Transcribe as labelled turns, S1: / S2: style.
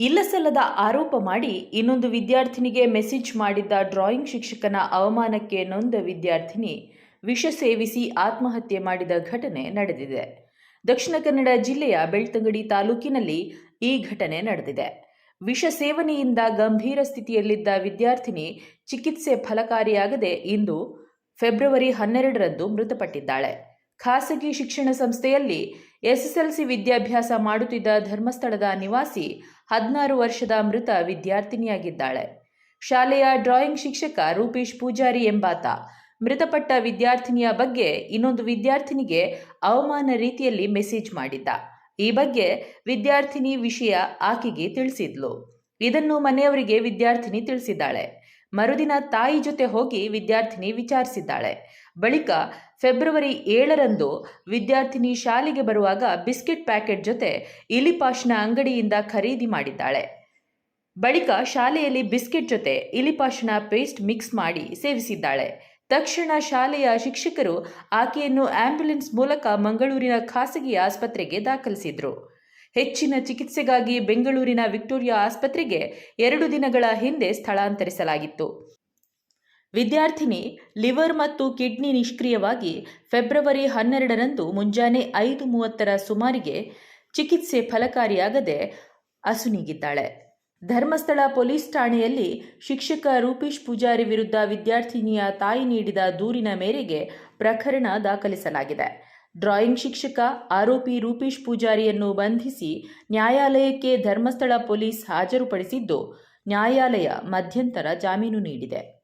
S1: ಇಲ್ಲಸಲ್ಲದ ಆರೋಪ ಮಾಡಿ ಇನ್ನೊಂದು ವಿದ್ಯಾರ್ಥಿನಿಗೆ ಮೆಸೇಜ್ ಮಾಡಿದ್ದ ಡ್ರಾಯಿಂಗ್ ಶಿಕ್ಷಕನ ಅವಮಾನಕ್ಕೆ ನೊಂದ ವಿದ್ಯಾರ್ಥಿನಿ ವಿಷ ಸೇವಿಸಿ ಆತ್ಮಹತ್ಯೆ ಮಾಡಿದ ಘಟನೆ ನಡೆದಿದೆ. ದಕ್ಷಿಣ ಕನ್ನಡ ಜಿಲ್ಲೆಯ ಬೆಳ್ತಂಗಡಿ ತಾಲೂಕಿನಲ್ಲಿ ಈ ಘಟನೆ ನಡೆದಿದೆ. ವಿಷ ಸೇವನೆಯಿಂದ ಗಂಭೀರ ಸ್ಥಿತಿಯಲ್ಲಿದ್ದ ವಿದ್ಯಾರ್ಥಿನಿ ಚಿಕಿತ್ಸೆ ಫಲಕಾರಿಯಾಗದೆ ಇಂದು ಫೆಬ್ರವರಿ ಹನ್ನೆರಡರಂದು ಮೃತಪಟ್ಟಿದ್ದಾಳೆ. ಖಾಸಗಿ ಶಿಕ್ಷಣ ಸಂಸ್ಥೆಯಲ್ಲಿ ಎಸ್ಎಸ್ಎಲ್ಸಿ ವಿದ್ಯಾಭ್ಯಾಸ ಮಾಡುತ್ತಿದ್ದ ಧರ್ಮಸ್ಥಳದ ನಿವಾಸಿ ಹದಿನಾರು ವರ್ಷದ ಮೃತ ವಿದ್ಯಾರ್ಥಿನಿಯಾಗಿದ್ದಾಳೆ. ಶಾಲೆಯ ಡ್ರಾಯಿಂಗ್ ಶಿಕ್ಷಕ ರೂಪೇಶ್ ಪೂಜಾರಿ ಎಂಬಾತ ಮೃತಪಟ್ಟ ವಿದ್ಯಾರ್ಥಿನಿಯ ಬಗ್ಗೆ ಇನ್ನೊಂದು ವಿದ್ಯಾರ್ಥಿನಿಗೆ ಅವಮಾನ ರೀತಿಯಲ್ಲಿ ಮೆಸೇಜ್ ಮಾಡಿದ್ದ. ಈ ಬಗ್ಗೆ ವಿದ್ಯಾರ್ಥಿನಿ ವಿಷಯ ಆಕೆಗೆ ತಿಳಿಸಿದ್ಲು. ಇದನ್ನು ಮನೆಯವರಿಗೆ ವಿದ್ಯಾರ್ಥಿನಿ ತಿಳಿಸಿದ್ದಾಳೆ. ಮರುದಿನ ತಾಯಿ ಜೊತೆ ಹೋಗಿ ವಿದ್ಯಾರ್ಥಿನಿ ವಿಚಾರಿಸಿದ್ದಾಳೆ. ಬಳಿಕ ಫೆಬ್ರವರಿ ಏಳರಂದು ವಿದ್ಯಾರ್ಥಿನಿ ಶಾಲೆಗೆ ಬರುವಾಗ ಬಿಸ್ಕೆಟ್ ಪ್ಯಾಕೆಟ್ ಜೊತೆ ಇಲಿಪಾಶ್ನ ಅಂಗಡಿಯಿಂದ ಖರೀದಿ ಮಾಡಿದ್ದಾಳೆ. ಬಳಿಕ ಶಾಲೆಯಲ್ಲಿ ಬಿಸ್ಕೆಟ್ ಜೊತೆ ಇಲಿಪಾಶ್ನ ಪೇಸ್ಟ್ ಮಿಕ್ಸ್ ಮಾಡಿ ಸೇವಿಸಿದ್ದಾಳೆ. ತಕ್ಷಣ ಶಾಲೆಯ ಶಿಕ್ಷಕರು ಆಕೆಯನ್ನು ಆಂಬ್ಯುಲೆನ್ಸ್ ಮೂಲಕ ಮಂಗಳೂರಿನ ಖಾಸಗಿ ಆಸ್ಪತ್ರೆಗೆ ದಾಖಲಿಸಿದ್ರು. ಹೆಚ್ಚಿನ ಚಿಕಿತ್ಸೆಗಾಗಿ ಬೆಂಗಳೂರಿನ ವಿಕ್ಟೋರಿಯಾ ಆಸ್ಪತ್ರೆಗೆ ಎರಡು ದಿನಗಳ ಹಿಂದೆ ಸ್ಥಳಾಂತರಿಸಲಾಗಿತ್ತು. ವಿದ್ಯಾರ್ಥಿನಿ ಲಿವರ್ ಮತ್ತು ಕಿಡ್ನಿ ನಿಷ್ಕ್ರಿಯವಾಗಿ ಫೆಬ್ರವರಿ ಹನ್ನೆರಡರಂದು ಮುಂಜಾನೆ ಐದು ಮೂವತ್ತರ ಸುಮಾರಿಗೆ ಚಿಕಿತ್ಸೆ ಫಲಕಾರಿಯಾಗದೆ ಅಸುನೀಗಿದ್ದಾಳೆ. ಧರ್ಮಸ್ಥಳ ಪೊಲೀಸ್ ಠಾಣೆಯಲ್ಲಿ ಶಿಕ್ಷಕ ರೂಪೇಶ್ ಪೂಜಾರಿ ವಿರುದ್ಧ ವಿದ್ಯಾರ್ಥಿನಿಯ ತಾಯಿ ನೀಡಿದ ದೂರಿನ ಮೇರೆಗೆ ಪ್ರಕರಣ ದಾಖಲಿಸಲಾಗಿದೆ. ಡ್ರಾಯಿಂಗ್ ಶಿಕ್ಷಕ ಆರೋಪಿ ರೂಪೇಶ್ ಪೂಜಾರಿಯನ್ನು ಬಂಧಿಸಿ ನ್ಯಾಯಾಲಯಕ್ಕೆ ಧರ್ಮಸ್ಥಳ ಪೊಲೀಸ್ ಹಾಜರುಪಡಿಸಿದ್ದು ನ್ಯಾಯಾಲಯ ಮಧ್ಯಂತರ ಜಾಮೀನು ನೀಡಿದೆ.